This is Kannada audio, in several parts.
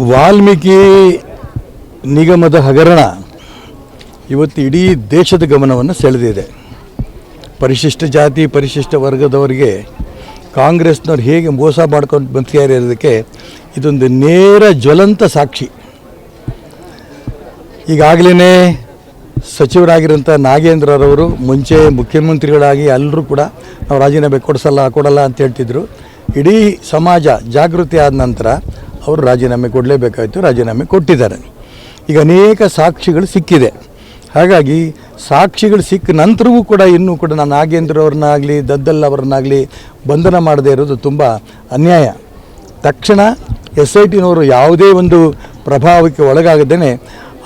ವಾಲ್ಮೀಕಿ ನಿಗಮದ ಹಗರಣ ಇವತ್ತು ಇಡೀ ದೇಶದ ಗಮನವನ್ನು ಸೆಳೆದಿದೆ. ಪರಿಶಿಷ್ಟ ಜಾತಿ, ಪರಿಶಿಷ್ಟ ವರ್ಗದವರಿಗೆ ಕಾಂಗ್ರೆಸ್ನವ್ರು ಹೇಗೆ ಮೋಸ ಮಾಡ್ಕೊಂಡು ಬಂತಿದ್ದಾರೆ ಇರೋದಕ್ಕೆ ಇದೊಂದು ನೇರ ಜ್ವಲಂತ ಸಾಕ್ಷಿ. ಈಗಾಗಲೇ ಸಚಿವರಾಗಿರೋಂಥ ನಾಗೇಂದ್ರರವರು ಮುಂಚೆ ಮುಖ್ಯಮಂತ್ರಿಗಳಾಗಿ ಎಲ್ಲರೂ ಕೂಡ ನಾವು ರಾಜೀನಾಮೆ ಕೊಡಿಸಲ್ಲ, ಕೊಡಲ್ಲ ಅಂತ ಹೇಳ್ತಿದ್ರು. ಇಡೀ ಸಮಾಜ ಜಾಗೃತಿ ಆದ ನಂತರ ಅವರು ರಾಜೀನಾಮೆ ಕೊಡಲೇಬೇಕಾಯಿತು ರಾಜೀನಾಮೆ ಕೊಟ್ಟಿದ್ದಾರೆ. ಈಗ ಅನೇಕ ಸಾಕ್ಷಿಗಳು ಸಿಕ್ಕಿದೆ. ಹಾಗಾಗಿ ಸಾಕ್ಷಿಗಳು ಸಿಕ್ಕ ನಂತರವೂ ಕೂಡ ಇನ್ನೂ ಕೂಡ ನಾನು ನಾಗೇಂದ್ರವ್ರನ್ನಾಗಲಿ ದದ್ದಲ್ ಅವ್ರನ್ನಾಗಲಿ ಬಂಧನ ಮಾಡದೇ ಇರೋದು ತುಂಬ ಅನ್ಯಾಯ. ತಕ್ಷಣ ಎಸ್ ಐ ಟಿನವರು ಯಾವುದೇ ಒಂದು ಪ್ರಭಾವಕ್ಕೆ ಒಳಗಾಗದೇ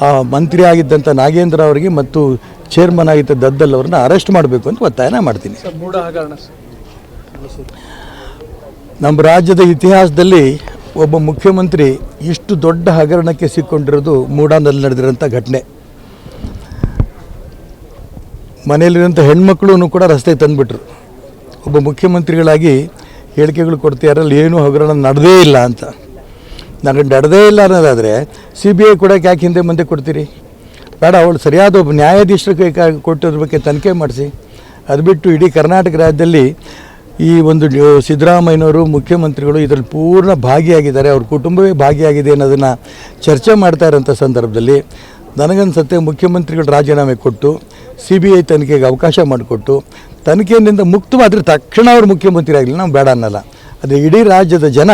ಆ ಮಂತ್ರಿ ಆಗಿದ್ದಂಥ ನಾಗೇಂದ್ರ ಅವರಿಗೆ ಮತ್ತು ಚೇರ್ಮನ್ ಆಗಿದ್ದ ದದ್ದಲ್ ಅವ್ರನ್ನ ಅರೆಸ್ಟ್ ಮಾಡಬೇಕು ಅಂತ ಒತ್ತಾಯನ ಮಾಡ್ತೀನಿ. ನಮ್ಮ ರಾಜ್ಯದ ಇತಿಹಾಸದಲ್ಲಿ ಒಬ್ಬ ಮುಖ್ಯಮಂತ್ರಿ ಇಷ್ಟು ದೊಡ್ಡ ಹಗರಣಕ್ಕೆ ಸಿಕ್ಕೊಂಡಿರೋದು ಮೂಡಾನಲ್ಲಿ ನಡೆದಿರೋಂಥ ಘಟನೆ. ಮನೆಯಲ್ಲಿರುವಂಥ ಹೆಣ್ಮಕ್ಳು ಕೂಡ ರಸ್ತೆಗೆ ತಂದುಬಿಟ್ರು. ಒಬ್ಬ ಮುಖ್ಯಮಂತ್ರಿಗಳಾಗಿ ಹೇಳಿಕೆಗಳು ಕೊಡ್ತಿಯಾರಲ್ಲಿ ಏನೂ ಹಗರಣ ನಡೆದೇ ಇಲ್ಲ ಅಂತ. ನನಗೆ ನಡೆದೇ ಇಲ್ಲ ಅನ್ನೋದಾದರೆ ಸಿ ಬಿ ಐ ಕೊಡೋಕೆ ಯಾಕೆ ಹಿಂದೆ ಮುಂದೆ ಕೊಡ್ತೀರಿ? ಬೇಡ, ಅವಳು ಸರಿಯಾದ ಒಬ್ಬ ನ್ಯಾಯಾಧೀಶರ ಕೈ ಕಾ- ಕೊಟ್ಟಿದ್ರ ಬಗ್ಗೆ ತನಿಖೆ ಮಾಡಿಸಿ. ಅದು ಬಿಟ್ಟು ಇಡೀ ಕರ್ನಾಟಕ ರಾಜ್ಯದಲ್ಲಿ ಈ ಒಂದು ಸಿದ್ದರಾಮಯ್ಯನವರು ಮುಖ್ಯಮಂತ್ರಿಗಳು ಇದರಲ್ಲಿ ಪೂರ್ಣ ಭಾಗಿಯಾಗಿದ್ದಾರೆ. ಅವ್ರ ಕುಟುಂಬವೇ ಭಾಗಿಯಾಗಿದೆ ಅನ್ನೋದನ್ನು ಚರ್ಚೆ ಮಾಡ್ತಾ ಇರೋಂಥ ಸಂದರ್ಭದಲ್ಲಿ ನನಗನ್ಸುತ್ತೆ ಮುಖ್ಯಮಂತ್ರಿಗಳು ರಾಜೀನಾಮೆ ಕೊಟ್ಟು ಸಿ ಬಿ ಐ ತನಿಖೆಗೆ ಅವಕಾಶ ಮಾಡಿಕೊಟ್ಟು ತನಿಖೆಯಿಂದ ಮುಕ್ತವಾದರೆ ತಕ್ಷಣ ಅವರು ಮುಖ್ಯಮಂತ್ರಿ ಆಗಲಿ ನಾವು ಬೇಡ ಅನ್ನಲ್ಲ. ಆದರೆ ಇಡೀ ರಾಜ್ಯದ ಜನ,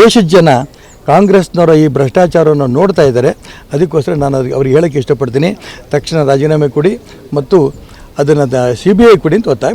ದೇಶದ ಜನ, ಕಾಂಗ್ರೆಸ್ನವರ ಈ ಭ್ರಷ್ಟಾಚಾರವನ್ನು ನೋಡ್ತಾ ಇದ್ದಾರೆ. ಅದಕ್ಕೋಸ್ಕರ ನಾನು ಅದಕ್ಕೆ ಅವ್ರಿಗೆ ಹೇಳೋಕ್ಕೆ ಇಷ್ಟಪಡ್ತೀನಿ. ತಕ್ಷಣ ರಾಜೀನಾಮೆ ಕೊಡಿ ಮತ್ತು ಅದನ್ನು ಸಿ ಬಿ ಐ ಕೊಡಿ ಅಂತ ಒತ್ತಾಯ